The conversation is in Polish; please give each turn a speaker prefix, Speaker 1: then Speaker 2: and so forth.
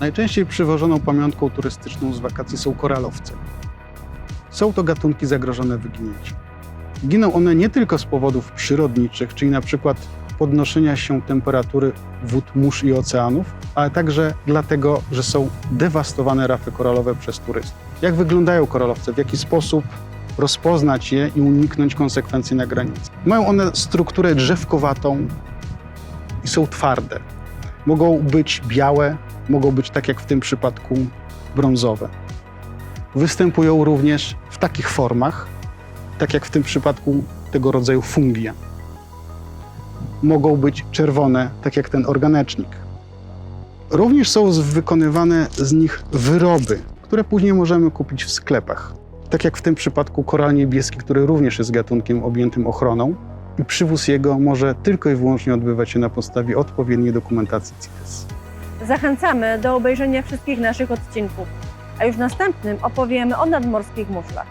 Speaker 1: Najczęściej przywożoną pamiątką turystyczną z wakacji są koralowce. Są to gatunki zagrożone wyginięciem. Giną one nie tylko z powodów przyrodniczych, czyli na przykład podnoszenia się temperatury wód mórz i oceanów, ale także dlatego, że są dewastowane rafy koralowe przez turystów. Jak wyglądają koralowce? W jaki sposób rozpoznać je i uniknąć konsekwencji na granicy? Mają one strukturę drzewkowatą i są twarde. Mogą być białe, mogą być tak jak w tym przypadku brązowe. Występują również w takich formach, tak jak w tym przypadku tego rodzaju fungia. Mogą być czerwone, tak jak ten organecznik. Również są wykonywane z nich wyroby, które później możemy kupić w sklepach. Tak jak w tym przypadku koral niebieski, który również jest gatunkiem objętym ochroną i przywóz jego może tylko i wyłącznie odbywać się na podstawie odpowiedniej dokumentacji CITES.
Speaker 2: Zachęcamy do obejrzenia wszystkich naszych odcinków, a już w następnym opowiemy o nadmorskich muszlach.